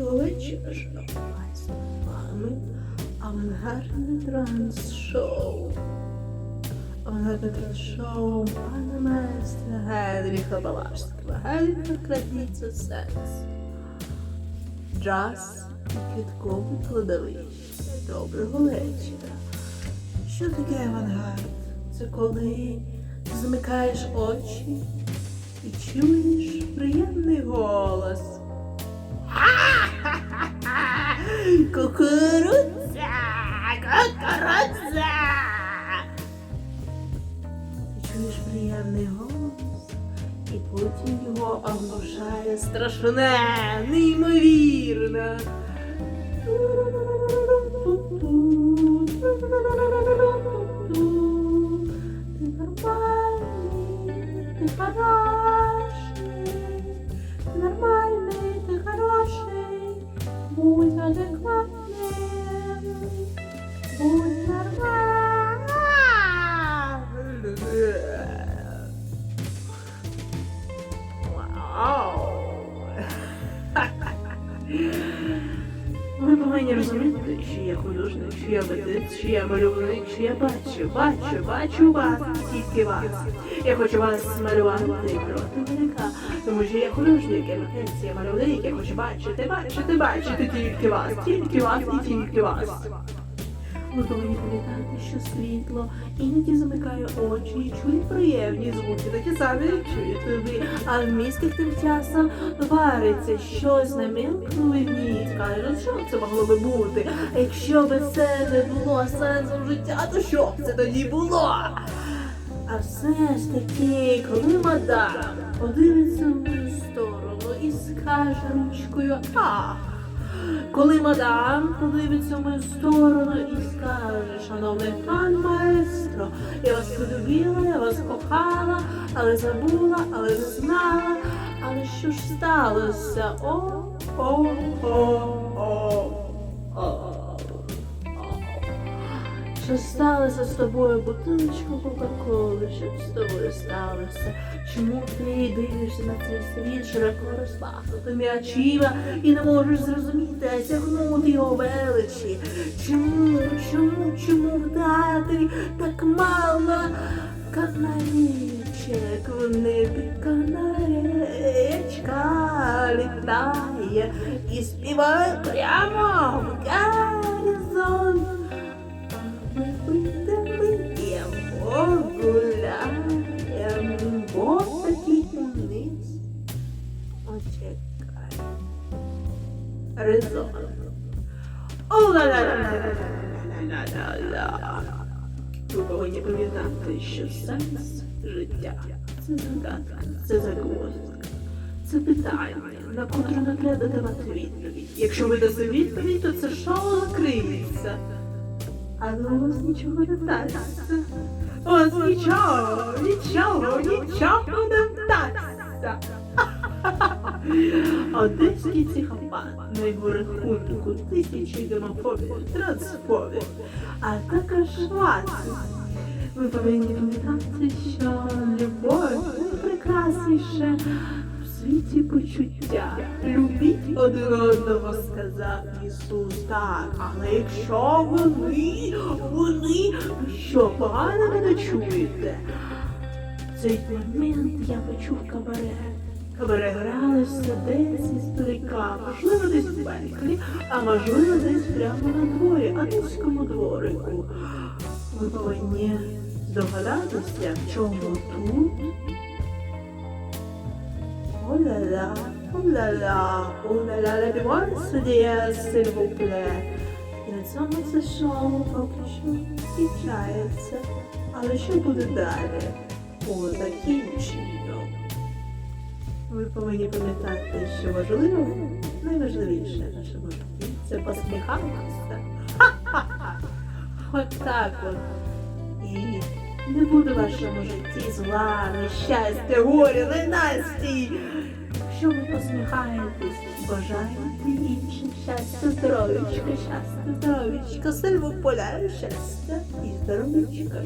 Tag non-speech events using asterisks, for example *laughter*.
Шановні панство. З вами авангардне транс-шоу. Авангардне транс-шоу пана майстра Генріха Балашського. Генріха крадіться сенс. Джаз і квіткове кладовище. Доброго вечора. Що таке авангард? Це коли замикаєш очі і чуєш приємний голос. Кукурудза! Кукурудза! Ти чуєш приємний голос, і потім його оглушає страшне, неймовірне. Ти нормальний, ти хороший, Ви повинні розуміти, що я художник, що я митець, що я мальовник, що я бачу, бачу, бачу вас, тільки вас. Я хочу вас малювати проти велика, тому що я художник, я митець, я мальовник, я хочу бачити, бачити, бачити тільки вас, тільки вас і тільки вас. Ви повинні пам'ятати, що світло іноді замикає очі і чує приємні звуки, такі самі, як ви. А в мізках тим часом вариться щось на мілкому вікні. Скажуть, що це могло би бути. Якщо би це не було сенсом життя, то що б це тоді було? А все ж таки, коли мадам подивиться в мою сторону і скаже ручкою ах. Коли мадам подивиться в мою сторону і скаже, шановний пан маестро, я вас полюбила, я вас кохала, але забула, але не знала. Але що ж сталося? О, о, о, о. Що сталося з тобою, бутилочка Кока-Коли? Що з тобою сталося? Чому ти дивишся на цей світ широко розпахнутими очима і не можеш зрозуміти, а сягнути його величі? Чому, чому, чому в театрі так мало канарічок в небі канаречка літає і співає прямо в горизонт. Ми підемо гуляємо, бо такий униз. Очекай. Резон. О-ла-ла-ла-ла-ла-ла-ла-ла. Ви повинні пам'ятати, що сенс життя це загадка, це загвоздка. Це питання, на котре не треба давати відповідь. Якщо ви дасте відповідь, то це шоу закриється. Але у вас нічого не вдасться. У вас нічого, нічого, нічого не вдасться. *laughs* Одеський психопат на його рахунку тисячі демофобів, трансфобів, а також вас. Ви повинні пам'ятати, що любов найпрекрасніше в світі почуття. Любіть один одного, сказав Ісус. Так, але якщо вони, що, погано мене чуєте? В цей момент я почув кабаре. Кабаре гралося десь із старика, можливо, десь в Бенклі, а можливо, десь прямо на дворі, Одеському дворику. Ви повинні здогадатися, в чому тут. О-ля-ля, о-ля-ля, о-ля-ля, лебімон судія, сильвупле. І на цьому це шоу поки що кінчається. Але що буде далі? По закінченню. Ви повинні пам'ятати, що важливо, найважливіше в нашому житті це посміхатися. *laughs* От так от. І не буде в вашому житті зла, нещастя, горя, ненастій. Якщо ви посміхаєтесь, бажаєте іншим щастя, здоров'ячка, щастя, здоров'ячка, сильво поля, щастя і здоров'ячка.